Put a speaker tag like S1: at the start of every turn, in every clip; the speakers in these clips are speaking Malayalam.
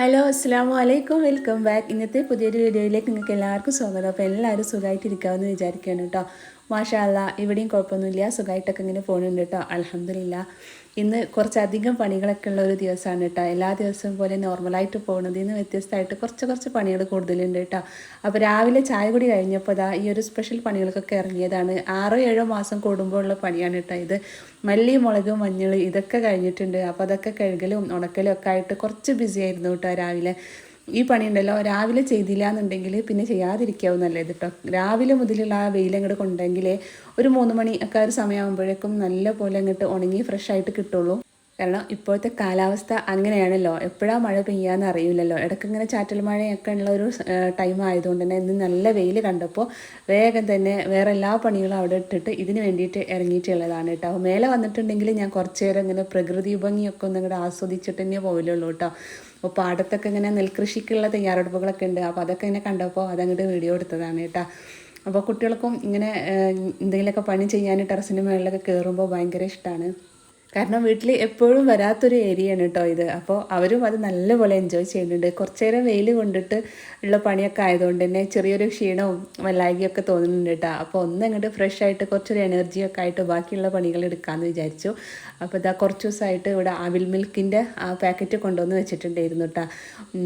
S1: ഹലോ അസ്സാം വലൈക്കും വെൽക്കം ബാക്ക് ഇന്നത്തെ പുതിയൊരു വീഡിയോയിലേക്ക് നിങ്ങൾക്ക് എല്ലാവർക്കും സ്വാഗതം. അപ്പോൾ എല്ലാവരും സുഖമായിട്ടിരിക്കാമെന്ന് വിചാരിക്കുകയാണ് കേട്ടോ. മാഷാ അല്ല ഇവിടെയും കുഴപ്പമൊന്നുമില്ല. സുഖമായിട്ടൊക്കെ ഇങ്ങനെ പോകുന്നുണ്ട് കേട്ടോ. അലഹമില്ല ഇന്ന് കുറച്ചധികം പണികളൊക്കെ ഉള്ള ഒരു ദിവസമാണ് കേട്ടോ. എല്ലാ ദിവസവും പോലെ നോർമലായിട്ട് പോകുന്നത് ഇന്ന് വ്യത്യസ്തമായിട്ട് കുറച്ച് കുറച്ച് പണികൾ കൂടുതലുണ്ട് കേട്ടോ. അപ്പോൾ രാവിലെ ചായ കൂടി കഴിഞ്ഞപ്പോൾ ഇതാ ഈ ഒരു സ്പെഷ്യൽ പണികൾക്കൊക്കെ ഇറങ്ങിയതാണ്. ആറോ ഏഴോ മാസം കൂടുമ്പോൾ ഉള്ള പണിയാണ് കേട്ടോ ഇത്. മല്ലി മുളക് മഞ്ഞൾ ഇതൊക്കെ കഴിഞ്ഞിട്ടുണ്ട്. അപ്പോൾ അതൊക്കെ കഴുകലും ഉണക്കലും ഒക്കെ ആയിട്ട് കുറച്ച് ബിസി ആയിരുന്നു കേട്ടോ രാവിലെ. ഈ പണി ഉണ്ടല്ലോ രാവിലെ ചെയ്തില്ല എന്നുണ്ടെങ്കിൽ പിന്നെ ചെയ്യാതിരിക്കാവും നല്ലത് കേട്ടോ രാവിലെ മുതലുള്ള ആ വെയിൽ അങ്ങോട്ട് കൊണ്ടെങ്കിൽ ഒരു മൂന്ന് മണി ഒക്കെ ഒരു സമയമാകുമ്പോഴേക്കും നല്ല പോലെ അങ്ങോട്ട് ഉണങ്ങി ഫ്രഷ് ആയിട്ട് കിട്ടുള്ളൂ. കാരണം ഇപ്പോഴത്തെ കാലാവസ്ഥ അങ്ങനെയാണല്ലോ. എപ്പോഴാണ് മഴ പെയ്യാന്ന് അറിയില്ലല്ലോ. ഇടയ്ക്ക് ഇങ്ങനെ ചാറ്റൽ മഴയൊക്കെ ഉള്ള ഒരു ടൈം ആയതുകൊണ്ട് തന്നെ ഇന്ന് നല്ല വെയിൽ കണ്ടപ്പോൾ വേഗം തന്നെ വേറെ എല്ലാ പണികളും അവിടെ ഇട്ടിട്ട് ഇതിന് വേണ്ടിയിട്ട് ഇറങ്ങിയിട്ടുള്ളതാണ് കേട്ടോ. മേലെ വന്നിട്ടുണ്ടെങ്കിൽ ഞാൻ കുറച്ച് നേരം ഇങ്ങനെ പ്രകൃതി ഭംഗിയൊക്കെ ഒന്ന് കൂടെ ആസ്വദിച്ചിട്ട് തന്നെ പോയില്ലുള്ളൂ കേട്ടോ. അപ്പോൾ പാടത്തൊക്കെ ഇങ്ങനെ നെൽകൃഷിക്കുള്ള തയ്യാറെടുപ്പുകളൊക്കെ ഉണ്ട്. അപ്പോൾ അതൊക്കെ ഇങ്ങനെ കണ്ടപ്പോൾ അതങ്ങോട്ട് വീഡിയോ എടുത്തതാണ് കേട്ടോ. അപ്പോൾ കുട്ടികൾക്കും ഇങ്ങനെ എന്തെങ്കിലുമൊക്കെ പണി ചെയ്യാൻ ടെറസിന്റെ മുകളിലൊക്കെ കയറുമ്പോൾ ഭയങ്കര ഇഷ്ടമാണ് കാരണം വീട്ടിൽ എപ്പോഴും വരാത്തൊരു ഏരിയയാണ് കേട്ടോ ഇത്. അപ്പോൾ അവരും അത് നല്ലപോലെ എൻജോയ് ചെയ്യുന്നുണ്ട്. കുറച്ചു നേരം വെയിൽ കൊണ്ടിട്ട് ഉള്ള പണിയൊക്കെ ആയതുകൊണ്ട് തന്നെ ചെറിയൊരു ക്ഷീണവും വല്ലായികയൊക്കെ തോന്നുന്നുണ്ട് കേട്ടോ അപ്പോൾ ഒന്ന് അങ്ങോട്ട് ഫ്രഷ് ആയിട്ട് കുറച്ചൊരു എനർജിയൊക്കെ ആയിട്ട് ബാക്കിയുള്ള പണികൾ എടുക്കാമെന്ന് വിചാരിച്ചു. അപ്പോൾ ഇതാ കുറച്ച് ദിവസമായിട്ട് ഇവിടെ ആവിൽ മിൽക്കിന്റെ ആ പാക്കറ്റ് കൊണ്ടുവന്ന് വെച്ചിട്ടുണ്ടായിരുന്നു കേട്ടോ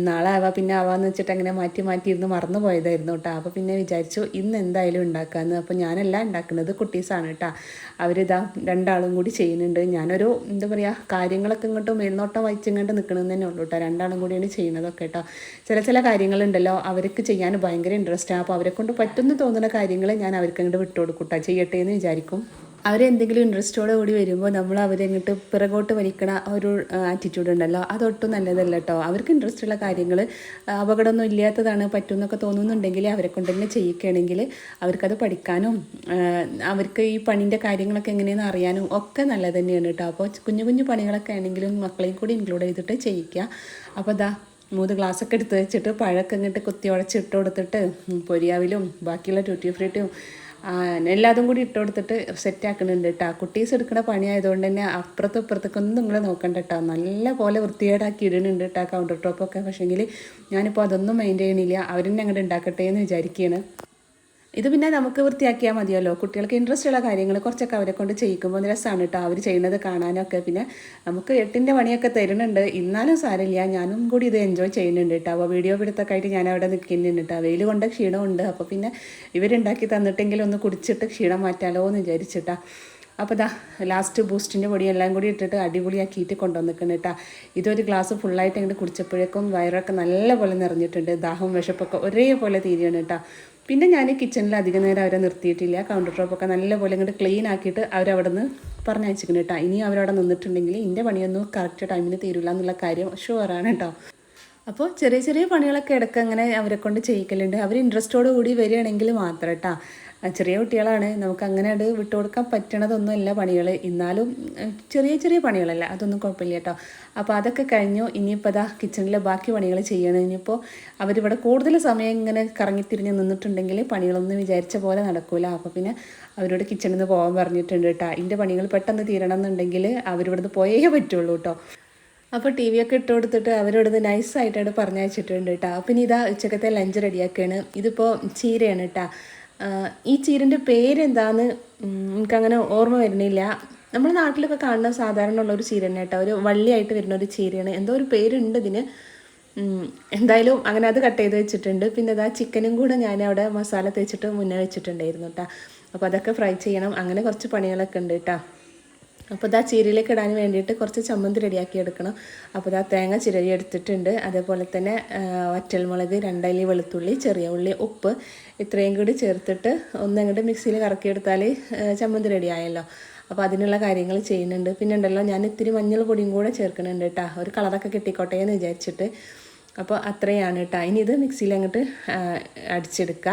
S1: നാളെ ആവാ പിന്നെ ആവാന്ന് വെച്ചിട്ട് അങ്ങനെ മാറ്റി മാറ്റി ഇരുന്ന് മറന്നു പോയതായിരുന്നു കേട്ടോ അപ്പോൾ പിന്നെ വിചാരിച്ചു ഇന്ന് എന്തായാലും ഉണ്ടാക്കാമെന്ന് അപ്പോൾ ഞാനല്ല ഉണ്ടാക്കുന്നത് കുട്ടീസാണ് കേട്ടോ അവരിതാ രണ്ടാളും കൂടി ചെയ്യുന്നുണ്ട്. ഞാനൊരു എന്താ പറയുക കാര്യങ്ങളൊക്കെ ഇങ്ങോട്ട് മേൽനോട്ടം വഹിച്ചിങ്ങോട്ട് നിൽക്കണമെന്ന് തന്നെ ഉള്ളൂ കേട്ടോ രണ്ടാളും കൂടിയാണ് ചെയ്യുന്നതൊക്കെ കേട്ടോ ചില ചില കാര്യങ്ങളുണ്ടല്ലോ അവർക്ക് ചെയ്യാൻ ഭയങ്കര ഇൻട്രസ്റ്റാണ് അപ്പോൾ അവരെ കൊണ്ട് പറ്റുന്ന തോന്നുന്ന കാര്യങ്ങൾ ഞാൻ അവർക്ക് അങ്ങോട്ട് വിട്ടുകൊടുക്കൂട്ടോ ചെയ്യട്ടെ എന്ന് വിചാരിക്കും. അവരെന്തെങ്കിലും ഇൻട്രസ്റ്റോടെ കൂടി വരുമ്പോൾ നമ്മൾ അവരെങ്ങോട്ട് പിറകോട്ട് വലിക്കണ ഒരു ആറ്റിറ്റ്യൂഡ് ഉണ്ടല്ലോ. അതൊട്ടും നല്ലതല്ല കേട്ടോ അവർക്ക് ഇൻട്രസ്റ്റ് ഉള്ള കാര്യങ്ങൾ അപകടമൊന്നും ഇല്ലാത്തതാണ് പറ്റുമെന്നൊക്കെ തോന്നുന്നുണ്ടെങ്കിൽ അവരെ കൊണ്ട് തന്നെ ചെയ്യിക്കുകയാണെങ്കിൽ അവർക്കത് പഠിക്കാനും അവർക്ക് ഈ പണിന്റെ കാര്യങ്ങളൊക്കെ എങ്ങനെയാണെന്ന് അറിയാനും ഒക്കെ നല്ലത് തന്നെയാണ് കേട്ടോ അപ്പോൾ കുഞ്ഞു കുഞ്ഞു പണികളൊക്കെ ആണെങ്കിലും മക്കളെയും കൂടി ഇൻക്ലൂഡ് ചെയ്തിട്ട് ചെയ്യിക്കുക അപ്പോൾ ദാ മൂന്ന് ഗ്ലാസ്സൊക്കെ എടുത്ത് വെച്ചിട്ട് പഴമൊക്കെ ഇങ്ങോട്ട് കുത്തി ഉടച്ചിട്ട് കൊടുത്തിട്ട് പൊരിയാവിലും ബാക്കിയുള്ള ട്യൂട്ടി ഫ്രൂട്ടും എല്ലാതും കൂടി ഇട്ട് കൊടുത്തിട്ട് സെറ്റ് ആക്കുന്നുണ്ട് കേട്ടോ കുട്ടീസ് എടുക്കുന്ന പണിയായതുകൊണ്ട് തന്നെ അപ്പുറത്തും ഇപ്പുറത്തൊക്കെ ഒന്നും നിങ്ങൾ നോക്കണ്ട കേട്ടോ നല്ല പോലെ വൃത്തികേടാക്കി ഇടുന്നുണ്ട് കേട്ടോ കൗണ്ടർ ടോപ്പൊക്കെ പക്ഷേങ്കിൽ ഞാനിപ്പോൾ അതൊന്നും ചെയ്യണില്ല. അവരെന്നെ അങ്ങോട്ട് ഉണ്ടാക്കട്ടെ എന്ന് വിചാരിക്കുകയാണ് ഇത് പിന്നെ നമുക്ക് വൃത്തിയാക്കിയാൽ മതിയല്ലോ. കുട്ടികൾക്ക് ഇൻട്രസ്റ്റ് ഉള്ള കാര്യങ്ങൾ കുറച്ചൊക്കെ അവരെ കൊണ്ട് ചെയ്യിക്കുമ്പോൾ രസമാണ് കേട്ടോ അവർ ചെയ്യുന്നത് കാണാനൊക്കെ. പിന്നെ നമുക്ക് എട്ടിന്റെ പണിയൊക്കെ തരുന്നുണ്ട്. എന്നാലും സാരമില്ല. ഞാനും കൂടി ഇത് എൻജോയ് ചെയ്യുന്നുണ്ട് കേട്ടോ അപ്പോൾ വീഡിയോ പിടുത്തൊക്കെ ആയിട്ട് ഞാൻ അവിടെ നിൽക്കുന്നുണ്ട് കേട്ടോ വെയിൽ കൊണ്ട് ക്ഷീണമുണ്ട്. അപ്പോൾ പിന്നെ ഇവരുണ്ടാക്കി തന്നിട്ടെങ്കിലും ഒന്ന് കുടിച്ചിട്ട് ക്ഷീണം മാറ്റാലോ എന്ന് വിചാരിച്ചിട്ടാ അപ്പോൾ ഇതാ ലാസ്റ്റ് ബൂസ്റ്റിന്റെ പൊടി എല്ലാം കൂടി ഇട്ടിട്ട് അടിപൊളിയാക്കിയിട്ട് കൊണ്ടുവന്നിക്കണം കേട്ടോ ഇതൊരു ഗ്ലാസ് ഫുള്ളായിട്ട് അങ്ങോട്ട് കുടിച്ചപ്പോഴേക്കും വയറൊക്കെ നല്ലപോലെ നിറഞ്ഞിട്ടുണ്ട്. ദാഹവും വിശപ്പൊക്കെ ഒരേപോലെ തീരുകയാണ് കേട്ടോ പിന്നെ ഞാൻ കിച്ചണിൽ അധികം നേരം അവരെ നിർത്തിയിട്ടില്ല. കൗണ്ടർ ടോപ്പൊക്കെ നല്ലപോലെ ഇങ്ങോട്ട് ക്ലീൻ ആക്കിയിട്ട് അവരവിടെ നിന്ന് പറഞ്ഞയച്ചിരിക്കണം കേട്ടോ ഇനി അവരവിടെ നിന്നിട്ടുണ്ടെങ്കിൽ എന്റെ പണിയൊന്നും കറക്റ്റ് ടൈമിന് തീരില്ല എന്നുള്ള കാര്യം ഷുവറാണ് കേട്ടോ അപ്പോൾ ചെറിയ ചെറിയ പണികളൊക്കെ ഇടയ്ക്ക് അങ്ങനെ അവരെ കൊണ്ട് ചെയ്യിക്കലുണ്ട് അവർ ഇൻട്രസ്റ്റോട് കൂടി വരികയാണെങ്കിൽ മാത്രം കേട്ടോ ചെറിയ കുട്ടികളാണ്. നമുക്ക് അങ്ങനെ അത് വിട്ടുകൊടുക്കാൻ പറ്റണതൊന്നുമല്ല പണികൾ എന്നാലും ചെറിയ ചെറിയ പണികളല്ല. അതൊന്നും കുഴപ്പമില്ല കേട്ടോ. അപ്പോൾ അതൊക്കെ കഴിഞ്ഞു. ഇനിയിപ്പോൾ അതാ കിച്ചണിലെ ബാക്കി പണികൾ ചെയ്യണം. ഇനിയിപ്പോൾ അവരിവിടെ കൂടുതൽ സമയം ഇങ്ങനെ കറങ്ങിത്തിരിഞ്ഞ് നിന്നിട്ടുണ്ടെങ്കിൽ പണികളൊന്നും വിചാരിച്ച പോലെ നടക്കില്ല അപ്പോൾ പിന്നെ അവരോട് കിച്ചണിൽ നിന്ന് പോകാൻ പറഞ്ഞിട്ടുണ്ട് കേട്ടോ ഇതിന്റെ പണികൾ പെട്ടെന്ന് തീരണം എന്നുണ്ടെങ്കിൽ അവരിവിടുന്ന് പോയേ പറ്റുള്ളൂ കേട്ടോ അപ്പോൾ ടി വി ഒക്കെ ഇട്ട് കൊടുത്തിട്ട് അവരോടത് നൈസായിട്ടാണ് പറഞ്ഞയച്ചിട്ടുണ്ട് കേട്ടോ അപ്പം ഇനി ഇതാ ഉച്ചക്കത്തെ ലഞ്ച് റെഡിയാക്കുകയാണ് ഇതിപ്പോൾ ചീരയാണ് കേട്ടോ ഈ ചീരന്റെ പേരെന്താന്ന് എനിക്കങ്ങനെ ഓർമ്മ വരുന്നില്ല. നമ്മുടെ നാട്ടിലൊക്കെ കാണുന്ന സാധാരണ ഉള്ള ഒരു ചീര കേട്ടോ. ഒരു വള്ളിയായിട്ട് വരുന്ന ഒരു ചീരയാണ്. എന്തോ ഒരു പേരുണ്ട് ഇതിന്. എന്തായാലും അങ്ങനെ അത് കട്ട് ചെയ്ത് വെച്ചിട്ടുണ്ട്. പിന്നെ അതാ ചിക്കനും കൂടെ ഞാൻ അവിടെ മസാല തേച്ചിട്ട് മുന്നേ വെച്ചിട്ടുണ്ടായിരുന്നു കേട്ടോ. അപ്പോൾ അതൊക്കെ ഫ്രൈ ചെയ്യണം. അങ്ങനെ കുറച്ച് പണികളൊക്കെ ഉണ്ട് കേട്ടോ. അപ്പോൾ ഇതാ ചീരയിലേക്ക് ഇടാൻ വേണ്ടിയിട്ട് കുറച്ച് ചമ്മന്തി റെഡിയാക്കി എടുക്കണം. അപ്പോൾ ഇതാ തേങ്ങ ചിരടി എടുത്തിട്ടുണ്ട്. അതേപോലെ തന്നെ വറ്റൽമുളക് രണ്ടല്ലി വെളുത്തുള്ളി ചെറിയ ഉള്ളി ഉപ്പ് ഇത്രയും കൂടി ചേർത്തിട്ട് ഒന്നങ്ങോട്ട് മിക്സിയിൽ കറക്കിയെടുത്താൽ ചമ്മന്തി റെഡിയായല്ലോ അപ്പോൾ അതിനുള്ള കാര്യങ്ങൾ ചെയ്യുന്നുണ്ട്. പിന്നെ ഉണ്ടല്ലോ ഞാൻ ഇത്തിരി മഞ്ഞൾ പൊടിയും കൂടെ ചേർക്കുന്നുണ്ട് കേട്ടോ ഒരു കളറൊക്കെ കിട്ടിക്കോട്ടെ എന്ന് വിചാരിച്ചിട്ട്. അപ്പോൾ അത്രയാണ് കേട്ടോ ഇനി ഇത് മിക്സിയിൽ അങ്ങോട്ട് അടിച്ചെടുക്കുക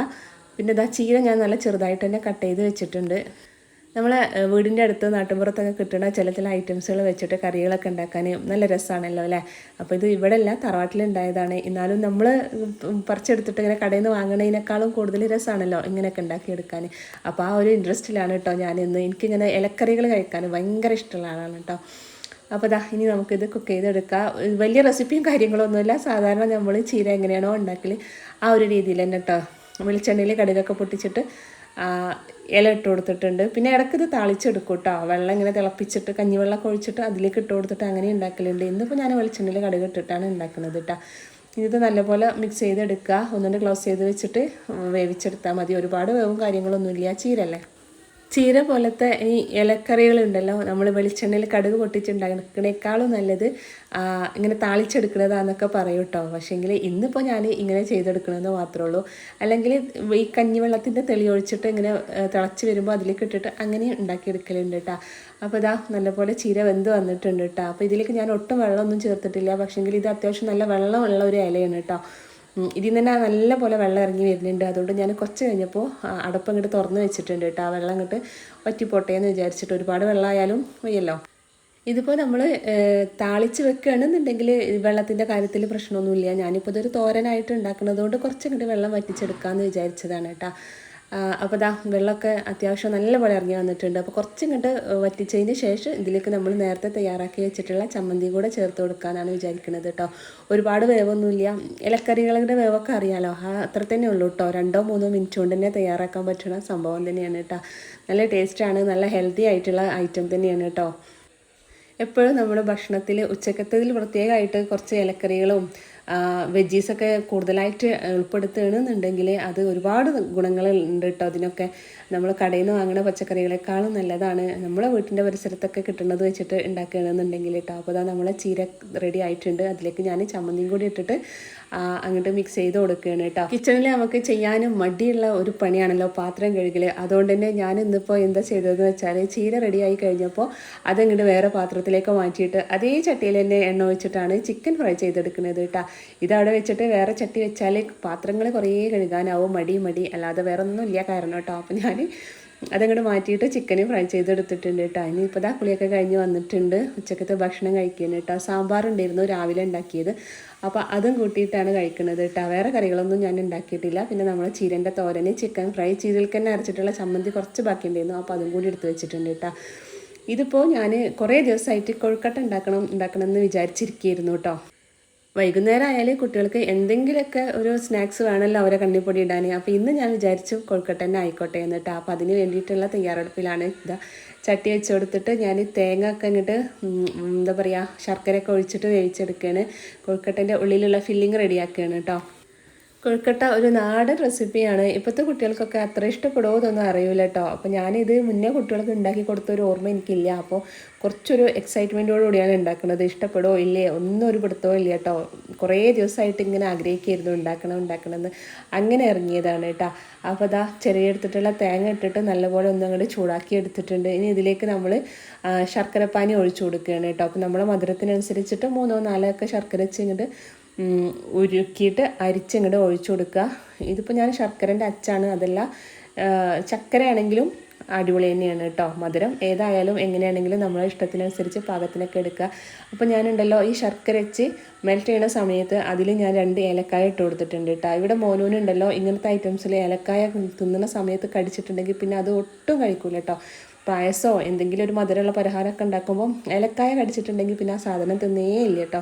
S1: പിന്നെ ഇതാ ചീര ഞാൻ നല്ല ചെറുതായിട്ട് തന്നെ കട്ട് ചെയ്ത് വെച്ചിട്ടുണ്ട്. നമ്മളെ വീടിന്റെ അടുത്ത് നാട്ടിൻപുറത്തൊക്കെ കിട്ടുന്ന ചില ചില ഐറ്റംസുകൾ വെച്ചിട്ട് കറികളൊക്കെ ഉണ്ടാക്കാൻ നല്ല രസമാണല്ലോ അല്ലേ? അപ്പോൾ ഇത് ഇവിടെ അല്ല തറവാട്ടിലുണ്ടായതാണ്. എന്നാലും നമ്മൾ പറിച്ചെടുത്തിട്ട് ഇങ്ങനെ കടയിൽ നിന്ന് വാങ്ങണതിനേക്കാളും കൂടുതൽ രസമാണല്ലോ ഇങ്ങനെയൊക്കെ ഉണ്ടാക്കിയെടുക്കാൻ. അപ്പോൾ ആ ഒരു ഇൻട്രസ്റ്റിലാണ് കേട്ടോ ഞാനിന്ന് എനിക്കിങ്ങനെ ഇലക്കറികൾ കഴിക്കാൻ ഭയങ്കര ഇഷ്ടമുള്ള ആളാണ് കേട്ടോ അപ്പോൾ ദാ ഇനി നമുക്കിത് കുക്ക് ചെയ്തെടുക്കാം. വലിയ റെസിപ്പിയും കാര്യങ്ങളൊന്നുമില്ല. സാധാരണ നമ്മൾ ചീര എങ്ങനെയാണോ ഉണ്ടാക്കൽ ആ ഒരു രീതിയിൽ തന്നെ കേട്ടോ വെളിച്ചെണ്ണയിൽ കടുകൊക്കെ പൊട്ടിച്ചിട്ട് ഇല ഇട്ട് കൊടുത്തിട്ടുണ്ട്. പിന്നെ ഇടയ്ക്ക് ഇത് താളിച്ചെടുക്കും കേട്ടോ വെള്ളം ഇങ്ങനെ തിളപ്പിച്ചിട്ട് കഞ്ഞിവെള്ളം ഒഴിച്ചിട്ട് അതിലേക്ക് ഇട്ട് കൊടുത്തിട്ട് അങ്ങനെ ഉണ്ടാക്കലുണ്ട്. ഇന്നിപ്പോൾ ഞാൻ വെളിച്ചെണ്ണയിൽ കടുക് ഇട്ടിട്ടാണ് ഉണ്ടാക്കുന്നത് കേട്ടോ ഇത് നല്ലപോലെ മിക്സ് ചെയ്തെടുക്കുക. ഒന്നുകൊണ്ട് ക്ലോസ് ചെയ്ത് വെച്ചിട്ട് വേവിച്ചെടുത്താൽ മതി. ഒരുപാട് വേവും കാര്യങ്ങളൊന്നുമില്ല. ചീരല്ലേ? ചീര പോലത്തെ ഈ ഇലക്കറികളുണ്ടല്ലോ നമ്മൾ വെളിച്ചെണ്ണയിൽ കടുക് പൊട്ടിച്ചുണ്ടാക്കുന്നേക്കാളും നല്ലത് ഇങ്ങനെ താളിച്ചെടുക്കുന്നതാന്നൊക്കെ പറയും കേട്ടോ പക്ഷേങ്കിൽ ഇന്നിപ്പോൾ ഞാൻ ഇങ്ങനെ ചെയ്തെടുക്കണമെന്ന് മാത്രമേ ഉള്ളൂ അല്ലെങ്കിൽ ഈ കഞ്ഞിവെള്ളത്തിന്റെ തെളി ഒഴിച്ചിട്ട് ഇങ്ങനെ തിളച്ച് വരുമ്പോൾ അതിലേക്ക് ഇട്ടിട്ട് അങ്ങനെ ഉണ്ടാക്കിയെടുക്കലുണ്ട് കേട്ടോ അപ്പോൾ ഇതാ നല്ലപോലെ ചീര വെന്ത് വന്നിട്ടുണ്ട് കേട്ടോ അപ്പോൾ ഇതിലേക്ക് ഞാൻ ഒട്ടും വെള്ളമൊന്നും ചേർത്തിട്ടില്ല. പക്ഷേങ്കിൽ ഇത് അത്യാവശ്യം നല്ല വെള്ളമുള്ള ഒരു ഇലയാണ് കേട്ടോ ഇതിൽ നിന്ന് നല്ല പോലെ വെള്ളം ഇറങ്ങി വരുന്നുണ്ട്. അതുകൊണ്ട് ഞാൻ കുറച്ച് കഴിഞ്ഞപ്പോൾ അടപ്പ് അങ്ങോട്ട് തുറന്ന് വെച്ചിട്ടുണ്ട് കേട്ടോ. ആ വെള്ളം അങ്ങോട്ട് വറ്റിപ്പോട്ടെ എന്ന് വിചാരിച്ചിട്ട് ഒരുപാട് വെള്ളമായാലും വയ്യല്ലോ ഇതിപ്പോൾ നമ്മൾ താളിച്ച് വെക്കുകയാണെന്നുണ്ടെങ്കിൽ വെള്ളത്തിന്റെ കാര്യത്തിൽ പ്രശ്നമൊന്നുമില്ല. ഞാനിപ്പോൾ ഇതൊരു തോരനായിട്ട് ഉണ്ടാക്കുന്നത് കൊണ്ട് കുറച്ചങ്ങോട്ട് വെള്ളം വറ്റിച്ചെടുക്കാമെന്ന് വിചാരിച്ചതാണ് കേട്ടോ. അപ്പോൾ ദാ വെള്ളമൊക്കെ അത്യാവശ്യം നല്ലപോലെ ഇറങ്ങി വന്നിട്ടുണ്ട്. അപ്പോൾ കുറച്ചിങ്ങോട്ട് വറ്റിച്ചതിന് ശേഷം ഇതിലേക്ക് നമ്മൾ നേരത്തെ തയ്യാറാക്കി വെച്ചിട്ടുള്ള ചമ്മന്തി കൂടെ ചേർത്ത് കൊടുക്കാനാണ് വിചാരിക്കുന്നത് കേട്ടോ ഒരുപാട് വേവൊന്നുമില്ല. ഇലക്കറികളുടെ വേവൊക്കെ അറിയാലോ. ആ അത്ര തന്നെ ഉള്ളൂ കേട്ടോ രണ്ടോ മൂന്നോ മിനിറ്റ് കൊണ്ട് തന്നെ തയ്യാറാക്കാൻ പറ്റുന്ന സംഭവം തന്നെയാണ് കേട്ടോ നല്ല ടേസ്റ്റാണ് നല്ല ഹെൽത്തി ആയിട്ടുള്ള ഐറ്റം തന്നെയാണ് കേട്ടോ എപ്പോഴും നമ്മുടെ ഭക്ഷണത്തിൽ ഉച്ചക്കത്തതിൽ പ്രത്യേകമായിട്ട് കുറച്ച് ഇലക്കറികളും വെജീസൊക്കെ കൂടുതലായിട്ട് ഉൾപ്പെടുത്തുകയാണെന്നുണ്ടെങ്കിൽ അത് ഒരുപാട് ഗുണങ്ങൾ ഉണ്ട് കേട്ടോ അതിനൊക്കെ നമ്മൾ കടയിൽ നിന്ന് വാങ്ങുന്ന പച്ചക്കറികളെക്കാളും നല്ലതാണ്. നമ്മളെ വീട്ടിന്റെ പരിസരത്തൊക്കെ കിട്ടുന്നത് വെച്ചിട്ട് ഉണ്ടാക്കുകയാണെന്നുണ്ടെങ്കിൽ കേട്ടോ അപ്പോൾ അതാ നമ്മളെ ചീര റെഡി ആയിട്ടുണ്ട്. അതിലേക്ക് ഞാൻ ചമ്മന്തിയും കൂടി ഇട്ടിട്ട് അങ്ങോട്ട് മിക്സ് ചെയ്ത് കൊടുക്കുകയാണ് കേട്ടോ കിച്ചണിൽ നമുക്ക് ചെയ്യാനും മടിയുള്ള ഒരു പണിയാണല്ലോ പാത്രം കഴുകൽ അതുകൊണ്ട് തന്നെ ഞാൻ ഇന്നിപ്പോൾ എന്താ ചെയ്തതെന്ന് വെച്ചാൽ ചീര റെഡിയായി കഴിഞ്ഞപ്പോൾ അതങ്ങോട്ട് വേറെ പാത്രത്തിലേക്ക് മാറ്റിയിട്ട് അതേ ചട്ടിയിൽ തന്നെ എണ്ണ ഒഴിച്ചിട്ടാണ് ചിക്കൻ ഫ്രൈ ചെയ്തെടുക്കുന്നത് കേട്ടോ ഇതവിടെ വെച്ചിട്ട് വേറെ ചട്ടി വെച്ചാൽ പാത്രങ്ങൾ കുറേ കഴുകാനാവും മടി മടി. അല്ലാതെ വേറെ ഒന്നും ഇല്ല കാരണം കേട്ടോ അപ്പോൾ ഞാൻ അതങ്ങോട്ട് മാറ്റിയിട്ട് ചിക്കന് ഫ്രൈ ചെയ്തെടുത്തിട്ടുണ്ട് കേട്ടോ. ഇനിയിപ്പോൾ ദാ കുളിയൊക്കെ കഴിഞ്ഞ് വന്നിട്ടുണ്ട്. ഉച്ചക്കത്തെ ഭക്ഷണം കഴിക്കുന്നത് കേട്ടോ. സാമ്പാർ ഉണ്ടായിരുന്നു രാവിലെ ഉണ്ടാക്കിയത്. അപ്പോൾ അതും കൂട്ടിയിട്ടാണ് കഴിക്കുന്നത് കേട്ടോ. വേറെ കറികളൊന്നും ഞാൻ ഉണ്ടാക്കിയിട്ടില്ല. പിന്നെ നമ്മൾ ചീരന്റെ തോരന് ചിക്കൻ ഫ്രൈ ചീരയിൽ തന്നെ അരച്ചിട്ടുള്ള ചമ്മന്തി കുറച്ച് ബാക്കി ബാക്കിയുണ്ടായിരുന്നു. അപ്പോൾ അതും കൂടി എടുത്ത് വെച്ചിട്ടുണ്ട് കേട്ടോ. ഇതിപ്പോൾ ഞാൻ കുറേ ദിവസമായിട്ട് കൊഴുക്കട്ട ഉണ്ടാക്കണം ഉണ്ടാക്കണം എന്ന് വിചാരിച്ചിരിക്കുകയായിരുന്നു കേട്ടോ. വൈകുന്നേരം ആയാലും കുട്ടികൾക്ക് എന്തെങ്കിലുമൊക്കെ ഒരു സ്നാക്സ് വേണമല്ലോ അവരെ കണ്ണിപ്പൊടി ഇടാൻ അപ്പോൾ ഇന്ന് ഞാൻ വിചാരിച്ചു കൊഴുക്കട്ട തന്നെ ആയിക്കോട്ടെ എന്നിട്ട് അപ്പോൾ അതിന് വേണ്ടിയിട്ടുള്ള തയ്യാറെടുപ്പിലാണ് ഇതാ. ചട്ടി വെച്ച് കൊടുത്തിട്ട് ഞാൻ തേങ്ങ ഒക്കെ ഇങ്ങോട്ട് എന്താ പറയുക ശർക്കരയൊക്കെ ഒഴിച്ചിട്ട് വേവിച്ചെടുക്കുകയാണ് കൊഴുക്കട്ടന്റെ ഉള്ളിലുള്ള ഫില്ലിങ് റെഡിയാക്കുകയാണ് കേട്ടോ കൊഴുക്കട്ട ഒരു നാടൻ റെസിപ്പിയാണ്. ഇപ്പോഴത്തെ കുട്ടികൾക്കൊക്കെ അത്ര ഇഷ്ടപ്പെടുമോ എന്നൊന്നും അറിയില്ല കേട്ടോ അപ്പോൾ ഞാനിത് മുന്നേ കുട്ടികൾക്ക് ഉണ്ടാക്കി കൊടുത്ത ഒരു ഓർമ്മ എനിക്കില്ല. അപ്പോൾ കുറച്ചൊരു എക്സൈറ്റ്മെന്റോടു കൂടിയാണ് ഉണ്ടാക്കുന്നത്. ഇഷ്ടപ്പെടുമോ ഇല്ലേ? ഒന്നും ഒരു പിടുത്തവും ഇല്ല കേട്ടോ കുറേ ദിവസമായിട്ട് ഇങ്ങനെ ആഗ്രഹിക്കായിരുന്നു ഉണ്ടാക്കണം ഉണ്ടാക്കണമെന്ന് അങ്ങനെ ഇറങ്ങിയതാണ് കേട്ടോ അപ്പോൾ അതാ ചെറിയ എടുത്തിട്ടുള്ള തേങ്ങ ഇട്ടിട്ട് നല്ലപോലെ ഒന്നും അങ്ങോട്ട് ചൂടാക്കി എടുത്തിട്ടുണ്ട്. ഇനി ഇതിലേക്ക് നമ്മൾ ശർക്കരപ്പാനി ഒഴിച്ചു കൊടുക്കുകയാണ് കേട്ടോ അപ്പോൾ നമ്മുടെ മധുരത്തിനനുസരിച്ചിട്ട് മൂന്നോ നാലോ ഒക്കെ ശർക്കര വെച്ച് ഇങ്ങോട്ട് ഉരുക്കിയിട്ട് അരിച്ചങ്ങോട്ട് ഒഴിച്ചു കൊടുക്കുക. ഇതിപ്പോൾ ഞാൻ ശർക്കരന്റെ അച്ചാണ് അതല്ല ചക്കരയാണെങ്കിലും അടിപൊളി തന്നെയാണ് കേട്ടോ മധുരം. ഏതായാലും എങ്ങനെയാണെങ്കിലും നമ്മളെ ഇഷ്ടത്തിനനുസരിച്ച് പാകത്തിനൊക്കെ എടുക്കുക. അപ്പോൾ ഞാനുണ്ടല്ലോ ഈ ശർക്കര വെച്ച് മെൽറ്റ് ചെയ്യുന്ന സമയത്ത് അതിൽ ഞാൻ രണ്ട് ഏലക്കായ ഇട്ട് കൊടുത്തിട്ടുണ്ട് കേട്ടോ ഇവിടെ മോനൂനുണ്ടല്ലോ ഇങ്ങനത്തെ ഐറ്റംസിൽ ഏലക്കായ തിന്നുന്ന സമയത്ത് കടിച്ചിട്ടുണ്ടെങ്കിൽ പിന്നെ അത് ഒട്ടും കഴിക്കൂല കേട്ടോ പായസമോ എന്തെങ്കിലും ഒരു മധുരമുള്ള പലഹാരമൊക്കെ ഉണ്ടാക്കുമ്പോൾ ഏലക്കായ കടിച്ചിട്ടുണ്ടെങ്കിൽ പിന്നെ ആ സാധനം തിന്നേ ഇല്ല കേട്ടോ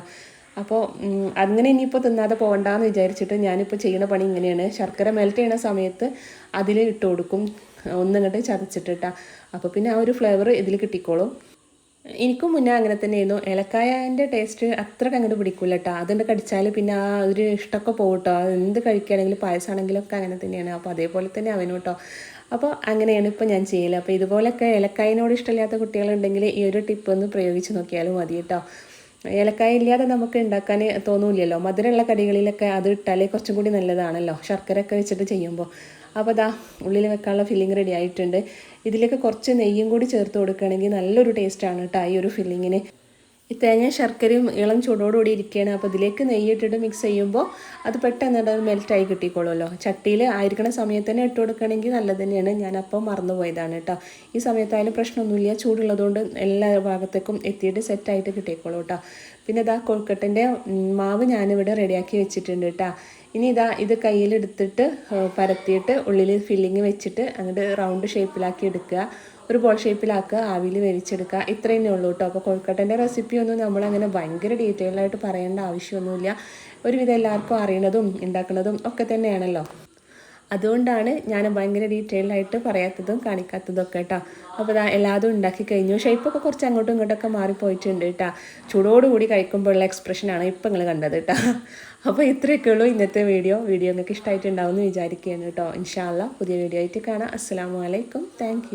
S1: അപ്പോൾ അങ്ങനെ ഇനിയിപ്പോൾ തിന്നാതെ പോകണ്ടെന്ന് വിചാരിച്ചിട്ട് ഞാനിപ്പോൾ ചെയ്യുന്ന പണി ഇങ്ങനെയാണ്. ശർക്കര മെൽറ്റ് ചെയ്യുന്ന സമയത്ത് അതിൽ ഇട്ട് കൊടുക്കും. ഒന്നിങ്ങോട്ട് ചതച്ചിട്ടിട്ടാ. അപ്പോൾ പിന്നെ ആ ഒരു ഫ്ലേവർ ഇതിൽ കിട്ടിക്കോളും. എനിക്കും മുന്നേ അങ്ങനെ തന്നെയായിരുന്നു. ഏലക്കായന്റെ ടേസ്റ്റ് അത്രയ്ക്ക് അങ്ങോട്ട് പിടിക്കില്ല കേട്ടോ അതുകൊണ്ട് കടിച്ചാൽ പിന്നെ ആ ഒരു ഇഷ്ടമൊക്കെ പോകും കേട്ടോ എന്ത് കഴിക്കുകയാണെങ്കിലും പായസമാണെങ്കിലും ഒക്കെ അങ്ങനെ തന്നെയാണ്. അപ്പോൾ അതേപോലെ തന്നെ അവനും കേട്ടോ അപ്പോൾ അങ്ങനെയാണ് ഇപ്പോൾ ഞാൻ ചെയ്യൽ അപ്പോൾ ഇതുപോലെയൊക്കെ ഏലക്കായനോട് ഇഷ്ടമില്ലാത്ത കുട്ടികളുണ്ടെങ്കിൽ ഈ ഒരു ടിപ്പ് ഒന്ന് പ്രയോഗിച്ച് നോക്കിയാലും മതി കേട്ടോ ഏലക്കായ ഇല്ലാതെ നമുക്ക് ഉണ്ടാക്കാൻ തോന്നൂലല്ലോ മധുരമുള്ള കടികളിലൊക്കെ അത് ഇട്ടാലേ കുറച്ചും കൂടി നല്ലതാണല്ലോ. ശർക്കര ഒക്കെ വെച്ചിട്ട് ചെയ്യുമ്പോൾ. അപ്പോൾ അതാ ഉള്ളിൽ വെക്കാനുള്ള ഫില്ലിങ് റെഡി ആയിട്ടുണ്ട്. ഇതിലേക്ക് കുറച്ച് നെയ്യും കൂടി ചേർത്ത് കൊടുക്കുകയാണെങ്കിൽ നല്ലൊരു ടേസ്റ്റാണ് കേട്ടോ ഈ ഒരു ഫില്ലിങ്ങിന് ഈ തേങ്ങ ശർക്കരയും ഇളം ചൂടോടുകൂടി ഇരിക്കുകയാണ്. അപ്പോൾ ഇതിലേക്ക് നെയ്യ് ഇട്ടിട്ട് മിക്സ് ചെയ്യുമ്പോൾ അത് പെട്ടെന്ന് അത് മെൽറ്റായി കിട്ടിക്കോളുമല്ലോ. ചട്ടിയിൽ ആയിരിക്കണ സമയത്ത് തന്നെ ഇട്ട് കൊടുക്കണമെങ്കിൽ നല്ലത് തന്നെയാണ്. ഞാനപ്പോൾ മറന്നു പോയതാണ് കേട്ടോ. ഈ സമയത്തായാലും പ്രശ്നമൊന്നുമില്ല. ചൂടുള്ളതുകൊണ്ട് എല്ലാ ഭാഗത്തേക്കും എത്തിയിട്ട് സെറ്റായിട്ട് കിട്ടിക്കോളൂ കേട്ടോ. പിന്നെ ഇതാ കൊഴുക്കട്ടന്റെ മാവ് ഞാനിവിടെ റെഡിയാക്കി വെച്ചിട്ടുണ്ട് കേട്ടോ. ഇനി ഇതാ ഇത് കയ്യിലെടുത്തിട്ട് പരത്തിയിട്ട് ഉള്ളിൽ ഫില്ലിങ് വെച്ചിട്ട് അങ്ങോട്ട് റൗണ്ട് ഷേപ്പിലാക്കി എടുക്കുക. ഒരു ബോൾ ഷേപ്പിലാക്കുക ആവിയിൽ വേവിച്ചെടുക്കുക ഇത്രയേ ഉള്ളൂ കേട്ടോ അപ്പോൾ കൊഴുക്കട്ടന്റെ റെസിപ്പിയൊന്നും നമ്മളങ്ങനെ ഭയങ്കര ഡീറ്റെയിൽ ആയിട്ട് പറയേണ്ട ആവശ്യമൊന്നുമില്ല. ഒരുവിധം എല്ലാവർക്കും അറിയണതും ഉണ്ടാക്കുന്നതും ഒക്കെ തന്നെയാണല്ലോ. അതുകൊണ്ടാണ് ഞാൻ ഭയങ്കര ഡീറ്റെയിൽ ആയിട്ട് പറയാത്തതും കാണിക്കാത്തതും ഒക്കെ കേട്ടോ അപ്പോൾ ഇതാ എല്ലാതും ഉണ്ടാക്കി കഴിഞ്ഞു. ഷേപ്പൊക്കെ കുറച്ച് അങ്ങോട്ടും ഇങ്ങോട്ടൊക്കെ മാറിപ്പോയിട്ടുണ്ട് കേട്ടോ ചൂടോടുകൂടി കഴിക്കുമ്പോഴുള്ള എക്സ്പ്രഷനാണ് ഇപ്പം നിങ്ങൾ കണ്ടത് കേട്ടോ അപ്പോൾ ഇത്രയൊക്കെ ഉള്ളൂ ഇന്നത്തെ വീഡിയോ വീഡിയോ നിങ്ങൾക്ക് ഇഷ്ടമായിട്ടുണ്ടാവും എന്ന് വിചാരിക്കുകയാണ് കേട്ടോ ഇൻഷാല്ല പുതിയ വീഡിയോ ആയിട്ട് കാണാം. അസ്സാം വലൈക്കും താങ്ക്